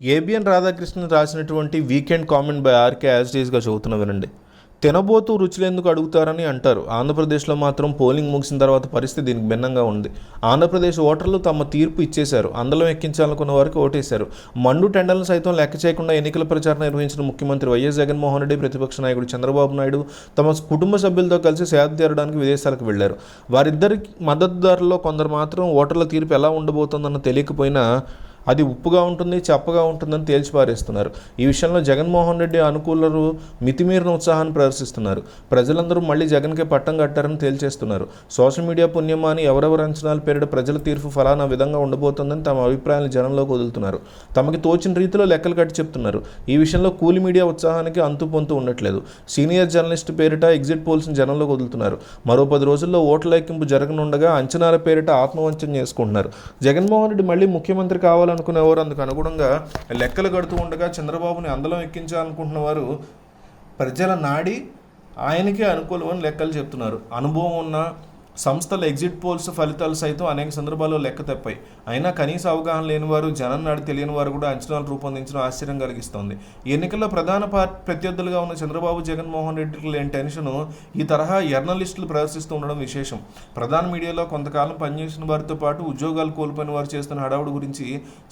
ABN Radhakrishnan రాసినటువంటి weekend comment by RK యాజ్డీస్గా చదువుతున్న వినండి. తినబోతూ రుచులెందుకు అడుగుతారని అంటారు. ఆంధ్రప్రదేశ్లో మాత్రం పోలింగ్ ముగిసిన తర్వాత పరిస్థితి దీనికి భిన్నంగా ఉంది. ఆంధ్రప్రదేశ్ ఓటర్లు తమ తీర్పు ఇచ్చేశారు. అందలం ఎక్కించాలనుకున్న వారికి ఓటేశారు. మండు టెండర్లను సైతం లెక్క చేయకుండా ఎన్నికల ప్రచారం నిర్వహించిన ముఖ్యమంత్రి వైఎస్ జగన్మోహన్ రెడ్డి ప్రతిపక్ష నాయకుడు చంద్రబాబు నాయుడు తమ కుటుంబ సభ్యులతో కలిసి సేద తీరడానికి విదేశాలకు వెళ్ళారు వారిద్దరి మద్దతుదారుల్లో కొందరు మాత్రం ఓటర్ల తీర్పు ఎలా ఉండబోతోందన్న తెలియకపోయినా అది ఉప్పుగా ఉంటుంది చప్పగా ఉంటుందని తేల్చిపారేస్తున్నారు. ఈ విషయంలో జగన్మోహన్ రెడ్డి అనుకూలరు మితిమీరిన ఉత్సాహాన్ని ప్రదర్శిస్తున్నారు. ప్రజలందరూ మళ్ళీ జగన్కే పట్టం కట్టారని తేల్చేస్తున్నారు. సోషల్ మీడియా పుణ్యమా అని ఎవరెవరు అంచనాల పేరిట ప్రజల తీర్పు ఫలానా విధంగా ఉండబోతోందని తమ అభిప్రాయాలను జనంలోకి వదులుతున్నారు. తమకి తోచిన రీతిలో లెక్కలు కట్టి చెప్తున్నారు. ఈ విషయంలో కూలి మీడియా ఉత్సాహానికి అంతు పొంతు ఉండట్లేదు. సీనియర్ జర్నలిస్ట్ పేరిట ఎగ్జిట్ పోల్స్ని జనంలోకి వదులుతున్నారు. మరో పది రోజుల్లో ఓట్ల లెక్కింపు జరగనుండగా అంచనాల పేరిట ఆత్మవంచన చేసుకుంటున్నారు. జగన్మోహన్ రెడ్డి మళ్ళీ ముఖ్యమంత్రి కావాలని అనుకునేవారు అందుకు అనుగుణంగా లెక్కలు కడుతూ ఉండగా చంద్రబాబుని అందలం ఎక్కించాలనుకుంటున్న వారు ప్రజల నాడి ఆయనకే అనుకూలమని లెక్కలు చెప్తున్నారు. అనుభవం ఉన్న సంస్థల ఎగ్జిట్ పోల్స్ ఫలితాలు సైతం అనేక సందర్భాల్లో లెక్క తప్పాయి. అయినా కనీస అవగాహన లేని వారు జనం నాడు తెలియని వారు కూడా అంచనాలు రూపొందించడం ఆశ్చర్యం కలిగిస్తోంది. ఎన్నికల్లో ప్రధాన పార్టీ ప్రత్యర్థులుగా ఉన్న చంద్రబాబు జగన్మోహన్ రెడ్డికి లేని టెన్షన్ ఈ తరహా జర్నలిస్టులు ప్రదర్శిస్తూ ఉండడం విశేషం. ప్రధాన మీడియాలో కొంతకాలం పనిచేసిన వారితో పాటు ఉద్యోగాలు కోల్పోయిన వారు చేస్తున్న హడావుడి గురించి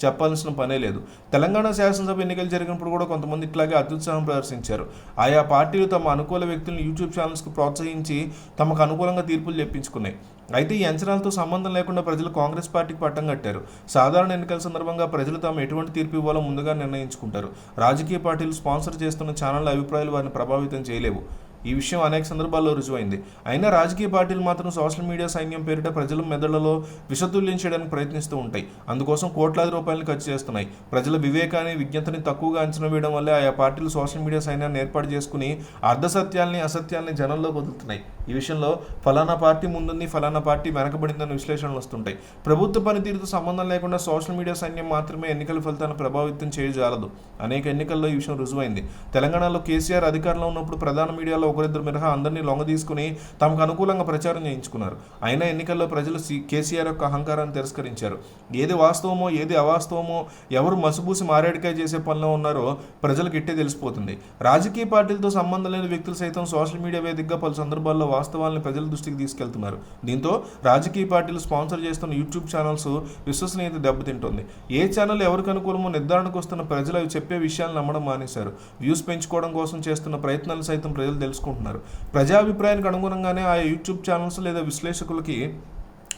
చెప్పాల్సిన పనే లేదు. తెలంగాణ శాసనసభ ఎన్నికలు జరిగినప్పుడు కూడా కొంతమంది ఇట్లాగే అత్యుత్సాహం ప్రదర్శించారు. ఆయా పార్టీలు తమ అనుకూల వ్యక్తులను యూట్యూబ్ ఛానల్స్కు ప్రోత్సహించి తమకు అనుకూలంగా తీర్పులు చెప్పించుకున్నాయి అయితే ఈ అంచనాలతో సంబంధం లేకుండా ప్రజలు కాంగ్రెస్ పార్టీకి పట్టం కట్టారు. సాధారణ ఎన్నికల సందర్భంగా ప్రజలు తాము ఎటువంటి తీర్పు ఇవ్వాలో ముందుగా నిర్ణయించుకుంటారు. రాజకీయ పార్టీలు స్పాన్సర్ చేస్తున్న ఛానళ్ళ అభిప్రాయాలు వారిని ప్రభావితం చేయలేవు. ఈ విషయం అనేక సందర్భాల్లో రుజువైంది. అయినా రాజకీయ పార్టీలు మాత్రం సోషల్ మీడియా సైన్యం పేరిట ప్రజల మెదళ్ళలో విషతుల్యం చేయడానికి ప్రయత్నిస్తూ ఉంటాయి. అందుకోసం కోట్లాది రూపాయలు ఖర్చు చేస్తున్నాయి. ప్రజల వివేకాన్ని విజ్ఞతని తక్కువగా అంచనా వేయడం వల్లే ఆయా పార్టీలు సోషల్ మీడియా సైన్యాన్ని ఏర్పాటు చేసుకుని అర్ధసత్యాల్ని అసత్యాల్ని జనంలోకి వదులుతున్నాయి. ఈ విషయంలో ఫలానా పార్టీ ముందుంది ఫలానా పార్టీ వెనకబడిందన్న విశ్లేషణలు వస్తుంటాయి. ప్రభుత్వ పనితీరుతో సంబంధం లేకుండా సోషల్ మీడియా సైన్యం మాత్రమే ఎన్నికల ఫలితాలను ప్రభావితం చేయజాలదు. అనేక ఎన్నికల్లో ఈ విషయం రుజువైంది. తెలంగాణలో కేసీఆర్ అధికారంలో ఉన్నప్పుడు ప్రధాన మీడియాలో ఒకరిద్దరు మినహా అందరినీ లొంగ తీసుకుని తమకు అనుకూలంగా ప్రచారం చేయించుకున్నారు. అయినా ఎన్నికల్లో ప్రజలు సి- కేసీఆర్ యొక్క అహంకారాన్ని తిరస్కరించారు. ఏది వాస్తవమో ఏది అవాస్తవమో ఎవరు మసుబూసి మారేడికాయ చేసే పనిలో ఉన్నారో ప్రజలకు ఇట్టే తెలిసిపోతుంది. రాజకీయ పార్టీలతో సంబంధం లేని వ్యక్తులు సైతం సోషల్ మీడియా వేదికగా పలు సందర్భాల్లో వాస్తవాలను ప్రజల దృష్టికి తీసుకెళ్తున్నారు. దీంతో రాజకీయ పార్టీలు స్పాన్సర్ చేస్తున్న యూట్యూబ్ ఛానల్స్ విశ్వసనీయత దెబ్బతింటుంది. ఏ ఛానల్ ఎవరికి అనుకూలమో నిర్ధారణకు వస్తున్న ప్రజలు అవి చెప్పే విషయాలు నమ్మడం మానేశారు. వ్యూస్ పెంచుకోవడం కోసం చేస్తున్న ప్రయత్నాలు సైతం ప్రజలు తెలుసుకుంటున్నారు. ప్రజాభిప్రాయానికి అనుగుణంగానే ఆ యూట్యూబ్ ఛానల్స్ లేదా విశ్లేషకులకి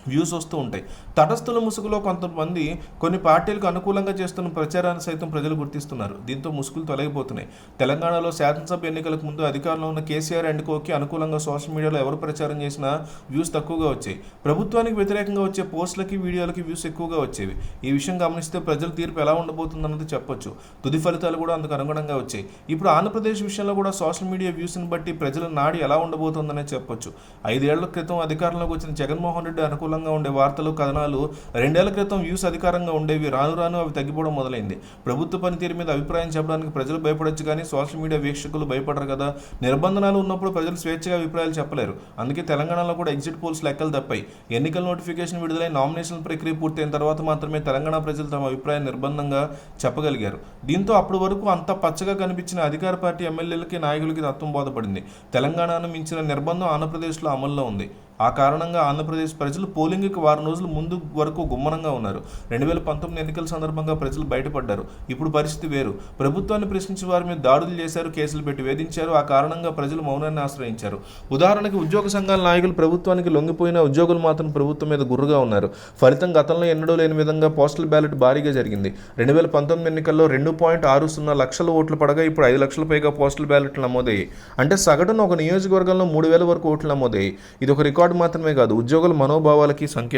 వ్యూస్ వస్తూ ఉంటాయి. తటస్థుల ముసుగులో కొంతమంది కొన్ని పార్టీలకు అనుకూలంగా చేస్తున్న ప్రచారాన్ని సైతం ప్రజలు గుర్తిస్తున్నారు. దీంతో ముసుగులు తొలగిపోతున్నాయి. తెలంగాణలో శాసనసభ ఎన్నికలకు ముందు అధికారంలో ఉన్న కేసీఆర్ అండ్ కోకి అనుకూలంగా సోషల్ మీడియాలో ఎవరు ప్రచారం చేసినా వ్యూస్ తక్కువగా వచ్చాయి. ప్రభుత్వానికి వ్యతిరేకంగా వచ్చే పోస్టులకి వీడియోలకి వ్యూస్ ఎక్కువగా వచ్చేవి. ఈ విషయం గమనిస్తే ప్రజల తీర్పు ఎలా ఉండబోతుందన్నది చెప్పొచ్చు. తుది ఫలితాలు కూడా అందుకు అనుగుణంగా వచ్చాయి. ఇప్పుడు ఆంధ్రప్రదేశ్ విషయంలో కూడా సోషల్ మీడియా వ్యూస్ని బట్టి ప్రజల నాడి ఎలా ఉండబోతుందనే చెప్పొచ్చు. ఐదేళ్ళ క్రితం అధికారంలోకి వచ్చిన జగన్మోహన్ రెడ్డి అనుకూలంగా ఉండే వార్తలు కథనాలు రెండేళ్ళ క్రితం వ్యూస్ అధికారంగా ఉండేవి రాను రాను అవి తగ్గిపోవడం మొదలైంది. ప్రభుత్వ పనితీరు మీద అభిప్రాయం చెప్పడానికి ప్రజలు భయపడొచ్చు కానీ సోషల్ మీడియా వీక్షకులు భయపడరు కదా. నిర్బంధనాలు ఉన్నప్పుడు ప్రజలు స్వేచ్ఛగా అభిప్రాయాలు చెప్పలేరు. అందుకే తెలంగాణలో కూడా ఎగ్జిట్ పోల్స్ లెక్కలు తప్పాయి. ఎన్నికల నోటిఫికేషన్ విడుదలై నామినేషన్ ప్రక్రియ పూర్తయిన తర్వాత మాత్రమే తెలంగాణ ప్రజలు తమ అభిప్రాయం నిర్బంధంగా చెప్పగలిగారు. దీంతో అప్పటి వరకు అంత పచ్చగా కనిపించిన అధికార పార్టీ ఎమ్మెల్యేలకి నాయకులకి తత్వం బోధపడింది. తెలంగాణను మించిన నిర్బంధం ఆంధ్రప్రదేశ్లో అమల్లో ఉంది. ఆ కారణంగా ఆంధ్రప్రదేశ్ ప్రజలు పోలింగ్కి వారం రోజుల ముందు వరకు గుమ్మనంగా ఉన్నారు. రెండు వేల పంతొమ్మిది ఎన్నికల సందర్భంగా ప్రజలు బయటపడ్డారు. ఇప్పుడు పరిస్థితి వేరు. ప్రభుత్వాన్ని ప్రశ్నించి వారి మీద దాడులు చేశారు కేసులు పెట్టి వేధించారు. ఆ కారణంగా ప్రజలు మౌనాన్ని ఆశ్రయించారు. ఉదాహరణకి ఉద్యోగ సంఘాల నాయకులు ప్రభుత్వానికి లొంగిపోయిన ఉద్యోగులు మాత్రం ప్రభుత్వం మీద గుర్రుగా ఉన్నారు. ఫలితం గతంలో ఎన్నడూ లేని విధంగా పోస్టల్ బ్యాలెట్ భారీగా జరిగింది. రెండు వేల పంతొమ్మిది ఎన్నికల్లో రెండు పాయింట్ ఆరు సున్నా లక్షల ఓట్లు పడగా ఇప్పుడు ఐదు లక్షల పైగా పోస్టల్ బ్యాలెట్లు నమోదయ్యాయి. అంటే సగటున ఒక నియోజకవర్గంలో మూడు వేల వరకు ఓట్లు నమోదయ్యాయి. ఇది ఒక రికార్డు మాత్రమే కాదు ఉద్యోగుల మనోభావాలకి సంకేతం.